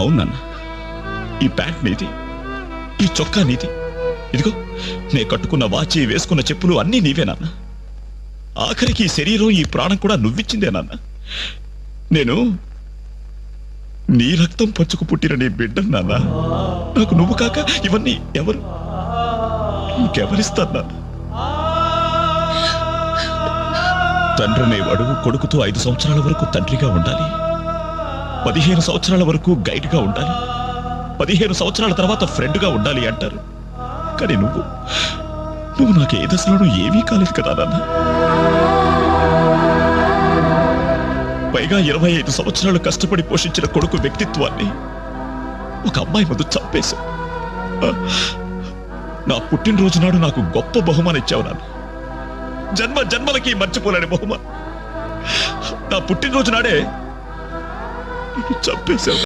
అవును నాన్న. ఈ ప్యాంట్ నీది ఈ చొక్కా నీది. ఇదిగో నే కట్టుకున్న వాచి వేసుకున్న చెప్పులు అన్నీ నీవే నాన్న. ఆఖరికి ఈ శరీరం ఈ ప్రాణం కూడా నువ్విచ్చిందే నాన్న. నేను నీ రక్తం పంచుకు పుట్టిన నీ బిడ్డ నాన్న. నాకు నువ్వు కాక ఇవన్నీ ఎవరు? ఇంకెవరిస్తాను నాన్న? తండ్రి వడువు కొడుకుతో ఐదు సంవత్సరాల వరకు తండ్రిగా ఉండాలి. పదిహేను సంవత్సరాల వరకు గైడ్గా ఉండాలి. పదిహేను సంవత్సరాల తర్వాత ఫ్రెండ్గా ఉండాలి అంటారు. కానీ నువ్వు నువ్వు నాకు ఏ దశలోనూ ఏమీ కాలేదు కదా నాన్న. పైగా ఇరవై ఐదు సంవత్సరాలు కష్టపడి పోషించిన కొడుకు వ్యక్తిత్వాన్ని ఒక అమ్మాయి ముందు చంపేశా. నా పుట్టినరోజు నాడు నాకు గొప్ప బహుమానం ఇచ్చావు నాన్న. జన్మ జన్మలకి మర్చిపోలేని బహుమానం. నా పుట్టినరోజు నాడే చంపేశావు